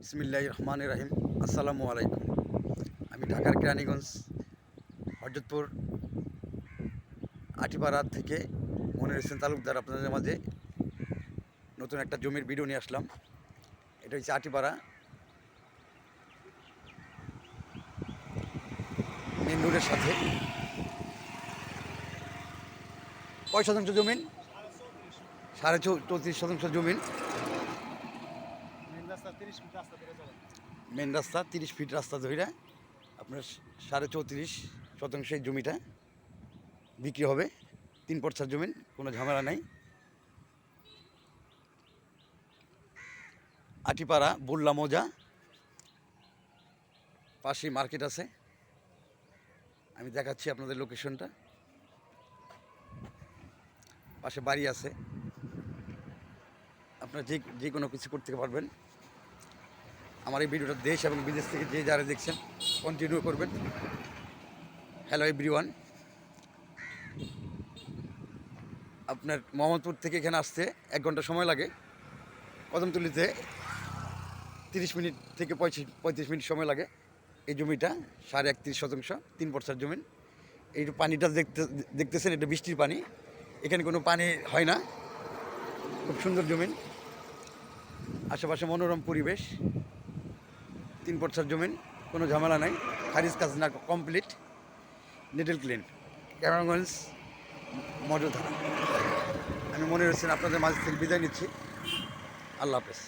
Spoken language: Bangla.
বিসমিল্লাহ রহমান রাহিম আসসালামু আলাইকুম। আমি ঢাকার কেরানীগঞ্জ হরজতপুর আটিপাড়া থেকে মনির হোসেন তালুকদার আপনাদের মাঝে নতুন একটা জমির ভিডিও নিয়ে আসলাম। এটা হচ্ছে আটিপাড়া। মেন রোডের সাথে। কয় শতাংশ জমিন? সাড়ে চৌত্রিশ শতাংশ জমিন। মেন রাস্তা তিরিশ ফিট রাস্তা ধরে আপনার সাড়ে চৌত্রিশ শতাংশ এই জমিটা বিক্রি হবে। তিন পর্চার জমিন, কোনো ঝামেলা নাই। আটিপাড়া, বুল্লা মোজা, পাশেই মার্কেট আছে। আমি দেখাচ্ছি আপনাদের লোকেশনটা। পাশে বাড়ি আছে। আপনারা যে যে কোনো কিছু করতে পারবেন। আমার এই ভিডিওটা দেশ এবং বিদেশ থেকে যে যারা দেখছেন কন্টিনিউ করবেন। হ্যালো এভরিওয়ান আপনার মোহাম্মদপুর থেকে এখানে আসতে এক ঘণ্টা সময় লাগে। কদমতলিতে তিরিশ মিনিট থেকে পঁয়ত্রিশ পঁয়ত্রিশ মিনিট সময় লাগে এই জমিটা, সাড়ে একত্রিশ শতাংশ, তিন বর্ষার জমিন এই পানিটা দেখতে, দেখতেছেন, এটা বৃষ্টির পানি। এখানে কোনো পানি হয় না। খুব সুন্দর জমিন আশেপাশে মনোরম পরিবেশ। তিন পর্চার জমিন, কোনো ঝামেলা নাই। খারিজ কাজ না কমপ্লিট নিডল ক্লিন ক্যামেরাগঞ্জ মজুদ আমি মনে হচ্ছেন আপনাদের মাঝে থেকে বিদায় নিচ্ছি। আল্লাহ হাফেজ।